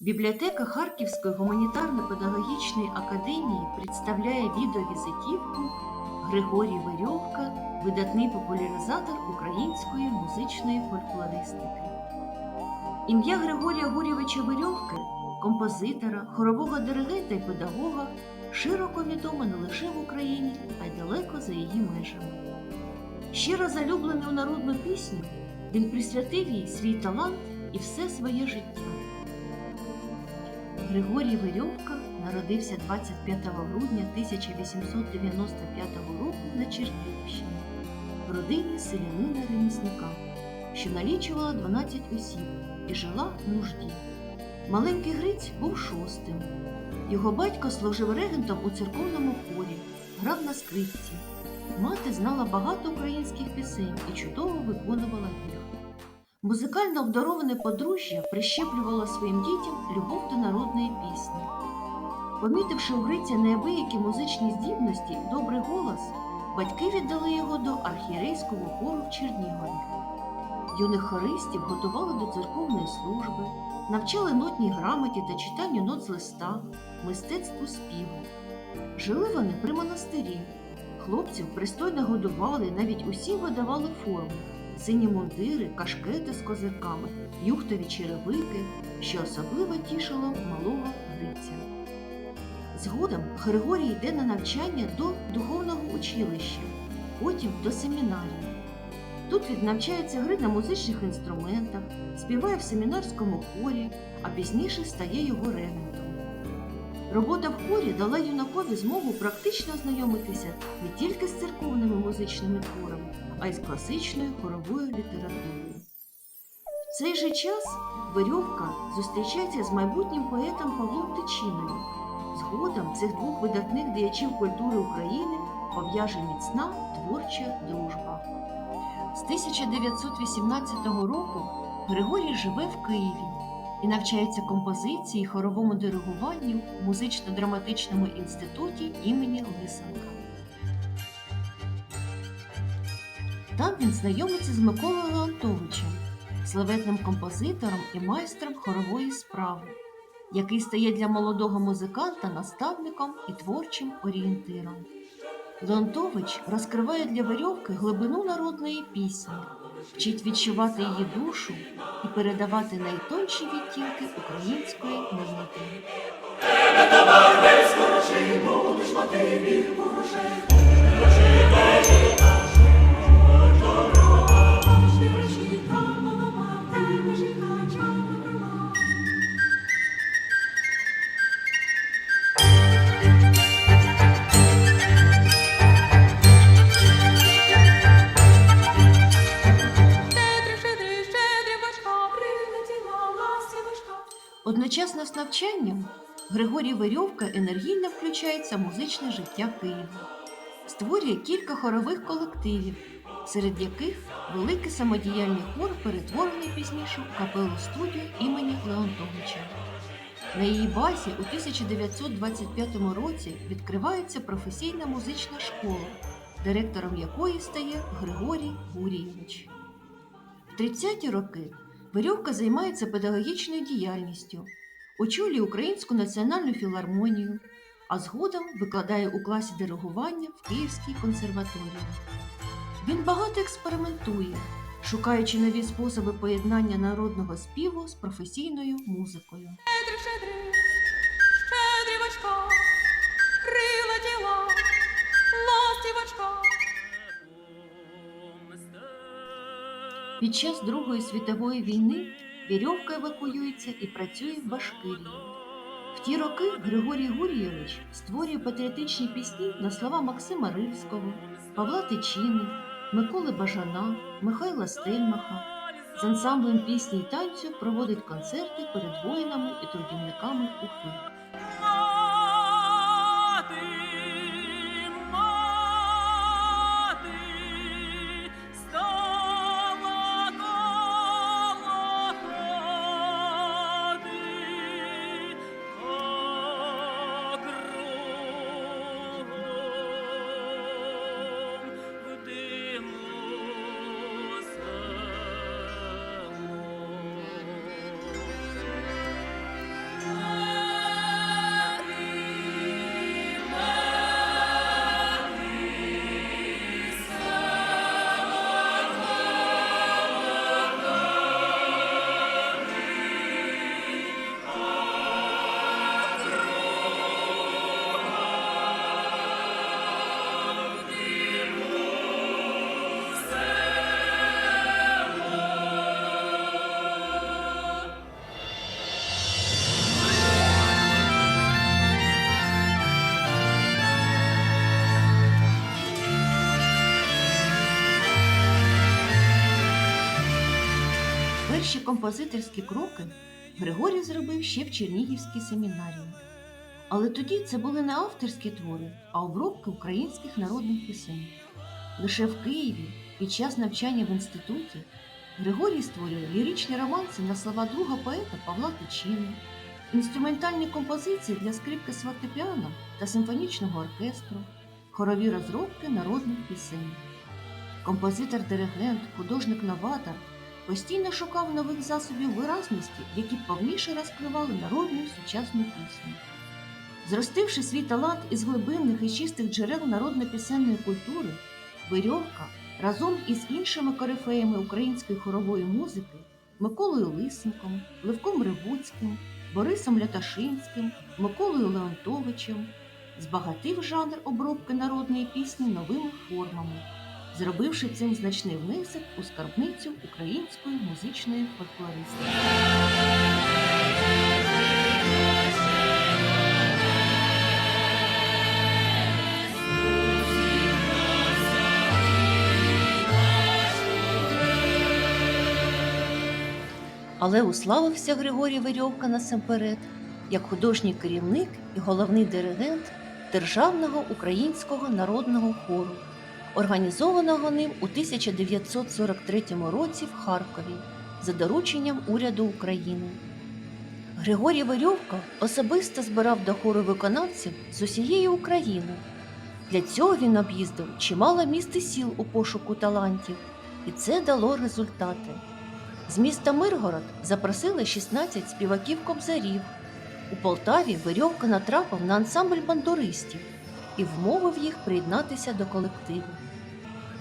Бібліотека Харківської гуманітарно-педагогічної академії представляє відеовізитівку Григорій Верьовка, видатний популяризатор української музичної фольклористики. Ім'я Григорія Гурєвича Верьовки, композитора, хорового диригента і педагога, широко відоме не лише в Україні, а й далеко за її межами. Щиро залюблений у народну пісню, він присвятив їй свій талант і все своє життя. Григорій Верьовка народився 25 грудня 1895 року на Чернігівщині в родині селянина ремісника, що налічувала 12 осіб і жила в нужді. Маленький Гриць був шостим. Його батько служив регентом у церковному хорі, грав на скрипці. Мати знала багато українських пісень і чудово виконувала їх. Музикально обдароване подружжя прищеплювало своїм дітям любов до народної пісні. Помітивши у Гриця неабиякі музичні здібності, добрий голос, батьки віддали його до архієрейського хору в Чернігові. Юних хористів готували до церковної служби, навчали нотній грамоті та читанню нот з листа, мистецтву співу. Жили вони при монастирі. Хлопців пристойно годували, навіть усім видавали форму сині мундири, кашкети з козирками, юхтові черевики, що особливо тішило малого Гриця. Згодом Григорій йде на навчання до духовного училища, потім до семінарії. Тут він навчається гри на музичних інструментах, співає в семінарському хорі, а пізніше стає його регентом. Робота в хорі дала юнакові змогу практично ознайомитися не тільки з церковними музичними творами, а й з класичною хоровою літературою. В цей же час Верьовка зустрічається з майбутнім поетом Павлом Тичиною. Згодом цих двох видатних діячів культури України пов'яже міцна творча дружба. З 1918 року Григорій живе в Києві і навчається композиції хоровому диригуванню в музично-драматичному інституті імені Лисенка. Там він знайомиться з Миколою Леонтовичем, славетним композитором і майстром хорової справи, який стає для молодого музиканта наставником і творчим орієнтиром. Леонтович розкриває для Верьовки глибину народної пісні, вчить відчувати її душу і передавати найтонші відтінки української мелодії. Щедрий, Григорій Верьовка енергійно включається в музичне життя Києва, створює кілька хорових колективів, серед яких великий самодіяльний хор, перетворений пізніше в капелу студію імені Леонтовича. На її базі у 1925 році відкривається професійна музична школа, директором якої стає Григорій Гурійович. В 30-ті роки Верьовка займається педагогічною діяльністю, очолює Українську національну філармонію, а згодом викладає у класі диригування в Київській консерваторії. Він багато експериментує, шукаючи нові способи поєднання народного співу з професійною музикою. Під час Другої світової війни Вірьовка евакуюється і працює в Башкирії. В ті роки Григорій Гур'євич створює патріотичні пісні на слова Максима Ривського, Павла Тичини, Миколи Бажана, Михайла Стельмаха. З ансамблем пісні й танцю проводить концерти перед воїнами і трудівниками Уфи. Композиторські кроки Григорій зробив ще в Чернігівській семінарії. Але тоді це були не авторські твори, а обробки українських народних пісень. Лише в Києві під час навчання в інституті Григорій створює ліричні романси на слова друга поета Павла Тичини, інструментальні композиції для скрипки з фортепіано та симфонічного оркестру, хорові розробки народних пісень. Композитор-диригент, художник-новатор постійно шукав нових засобів виразності, які б повніше розкривали народну сучасну пісню. Зростивши свій талант із глибинних і чистих джерел народно-пісенної культури, Вирьовка разом із іншими корифеями української хорової музики Миколою Лисенком, Левком Ревуцьким, Борисом Ляташинським, Миколою Леонтовичем збагатив жанр обробки народної пісні новими формами, зробивши цим значний внесок у скарбницю української музичної фольклористики. Але уславився Григорій Верьовка насамперед як художній керівник і головний диригент Державного українського народного хору, організованого ним у 1943 році в Харкові за дорученням уряду України. Григорій Верьовка особисто збирав до хору виконавців з усієї України. Для цього він об'їздив чимало міст і сіл у пошуку талантів, і це дало результати. З міста Миргород запросили 16 співаків кобзарів. У Полтаві Верьовка натрапив на ансамбль бандуристів і вмовив їх приєднатися до колективу.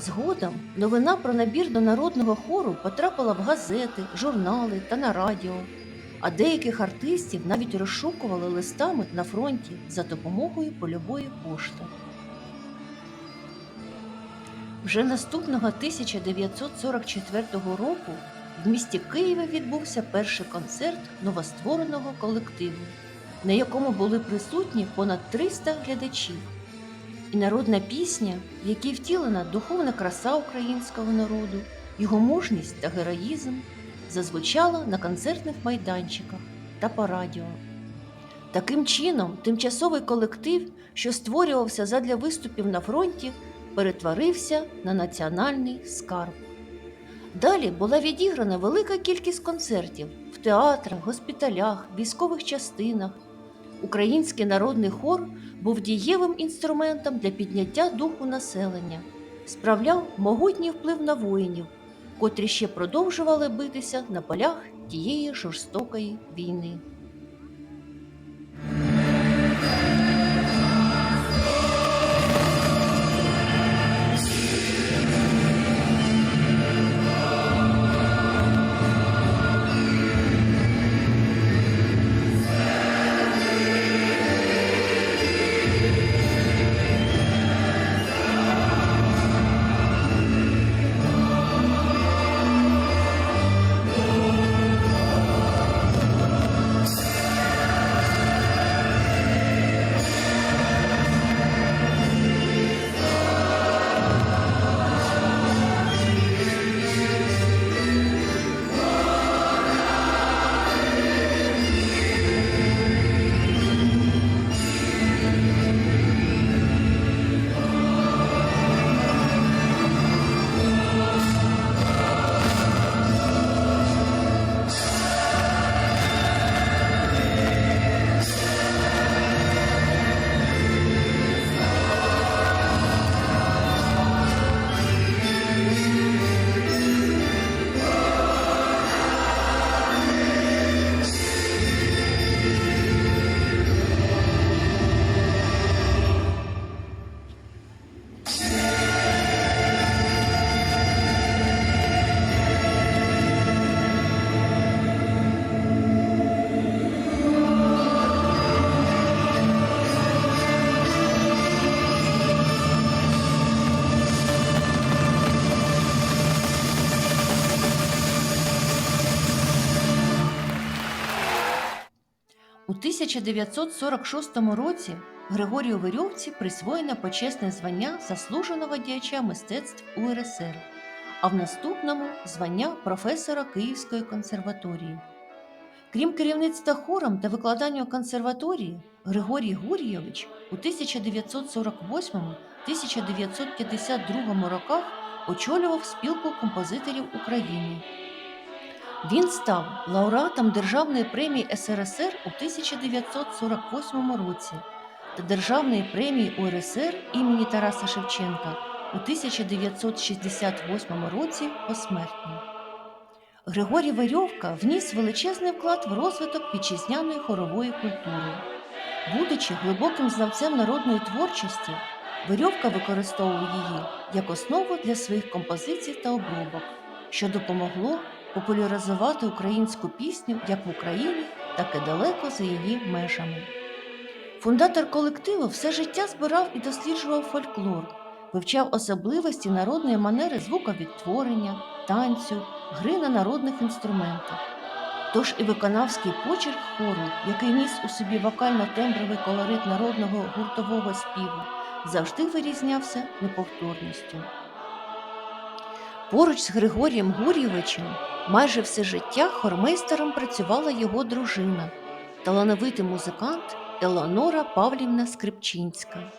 Згодом новина про набір до народного хору потрапила в газети, журнали та на радіо, а деяких артистів навіть розшукували листами на фронті за допомогою польової пошти. Вже наступного 1944 року в місті Києві відбувся перший концерт новоствореного колективу, на якому були присутні понад 300 глядачів. І народна пісня, в якій втілена духовна краса українського народу, його мужність та героїзм, зазвучала на концертних майданчиках та по радіо. Таким чином, тимчасовий колектив, що створювався задля виступів на фронті, перетворився на національний скарб. Далі була відіграна велика кількість концертів в театрах, госпіталях, військових частинах. Український народний хор був дієвим інструментом для підняття духу населення, справляв могутній вплив на воїнів, котрі ще продовжували битися на полях тієї жорстокої війни. У 1946 році Григорію Верьовці присвоєно почесне звання заслуженого діяча мистецтв УРСР, а в наступному звання професора Київської консерваторії. Крім керівництва хором та викладання у консерваторії, Григорій Гурійович у 1948-1952 роках очолював спілку композиторів України. Він став лауреатом Державної премії СРСР у 1948 році та Державної премії УРСР імені Тараса Шевченка у 1968 році посмертно. Григорій Верьовка вніс величезний вклад в розвиток вітчизняної хорової культури. Будучи глибоким знавцем народної творчості, Верьовка використовував її як основу для своїх композицій та обробок, що допомогло популяризувати українську пісню як в Україні, так і далеко за її межами. Фундатор колективу все життя збирав і досліджував фольклор, вивчав особливості народної манери звуковідтворення, танцю, гри на народних інструментах. Тож і виконавський почерк хору, який ніс у собі вокально-тембровий колорит народного гуртового співу, завжди вирізнявся неповторністю. Поруч з Григорієм Гур'євичем майже все життя хормейстером працювала його дружина, талановитий музикант Елеонора Павлівна Скрипчинська.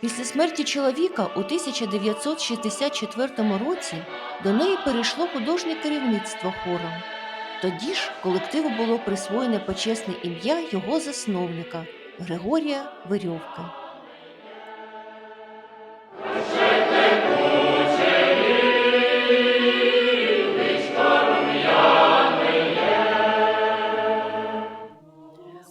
Після смерті чоловіка у 1964 році до неї перейшло художнє керівництво хором. Тоді ж колективу було присвоєне почесне ім'я його засновника Григорія Верьовки.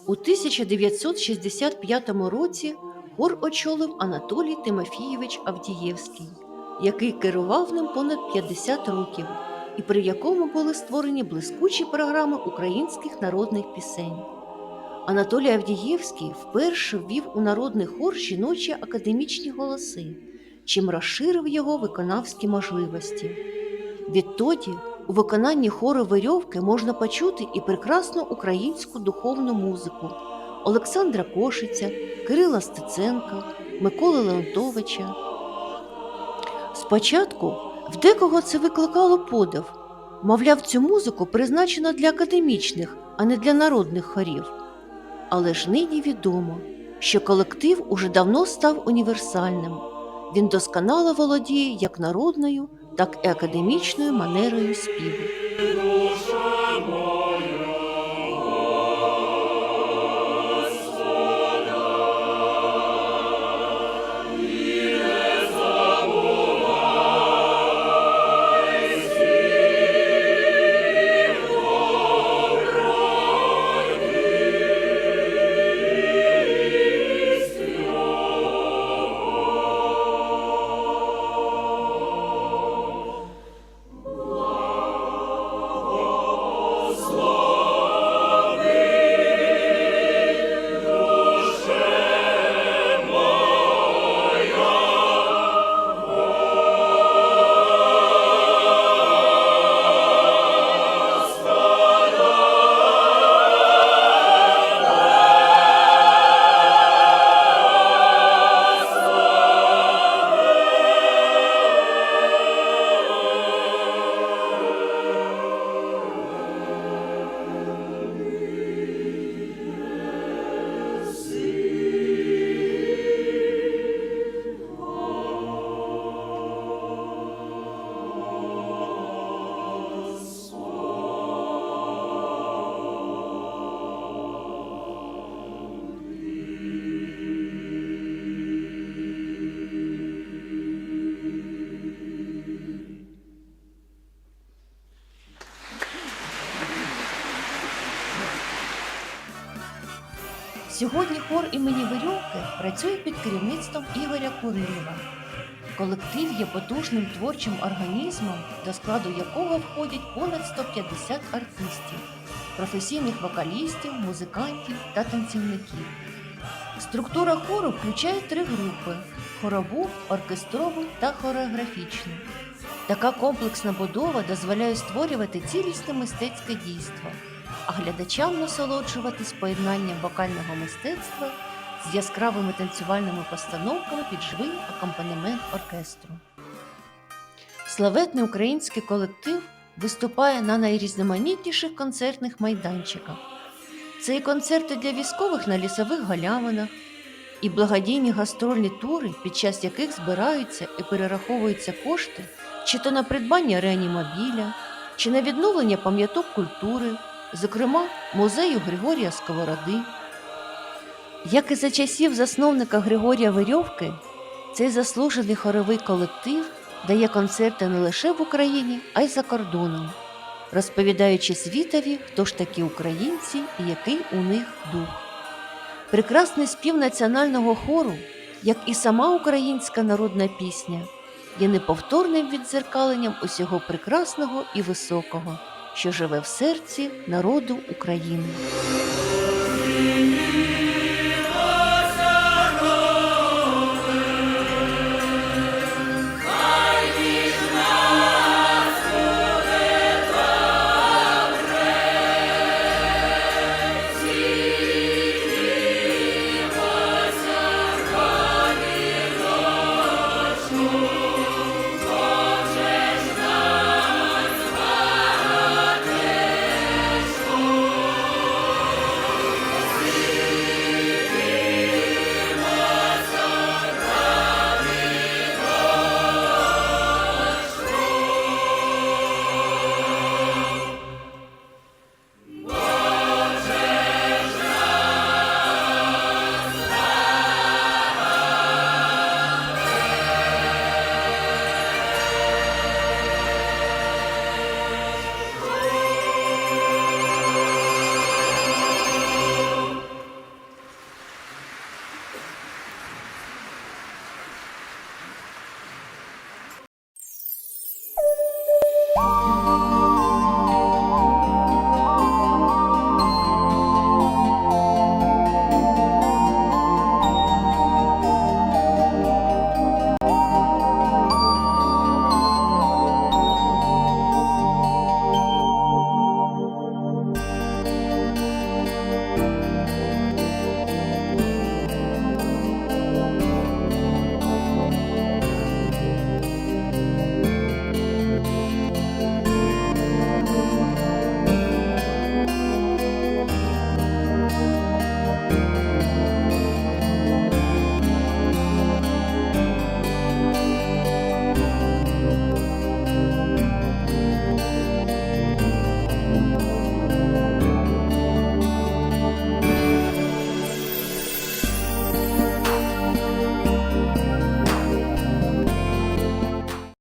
У 1965 році хор очолив Анатолій Тимофійович Авдієвський, який керував ним понад 50 років, і при якому були створені блискучі програми українських народних пісень. Анатолій Авдієвський вперше ввів у народний хор жіночі академічні голоси, чим розширив його виконавські можливості. Відтоді у виконанні хору Верьовки можна почути і прекрасну українську духовну музику Олександра Кошиця, Кирила Стеценка, Миколи Леонтовича. Спочатку в декого це викликало подив. Мовляв, цю музику призначено для академічних, а не для народних хорів. Але ж нині відомо, що колектив уже давно став універсальним. Він досконало володіє як народною, так і академічною манерою співу. Сьогодні хор імені Вирьовки працює під керівництвом Ігоря Курилова. Колектив є потужним творчим організмом, до складу якого входять понад 150 артистів, професійних вокалістів, музикантів та танцівників. Структура хору включає три групи: хорову, оркестрову та хореографічну. Така комплексна будова дозволяє створювати цілісне мистецьке дійство, а глядачам насолоджуватись поєднанням вокального мистецтва з яскравими танцювальними постановками під живий акомпанемент оркестру. Славетний український колектив виступає на найрізноманітніших концертних майданчиках. Це і концерти для військових на лісових галявинах, і благодійні гастрольні тури, під час яких збираються і перераховуються кошти чи то на придбання реанімобіля, чи на відновлення пам'яток культури, зокрема музею Григорія Сковороди. Як і за часів засновника Григорія Верьовки, цей заслужений хоровий колектив дає концерти не лише в Україні, а й за кордоном, розповідаючи світові, хто ж такі українці і який у них дух. Прекрасний спів національного хору, як і сама українська народна пісня, є неповторним віддзеркаленням усього прекрасного і високого, що живе в серці народу України.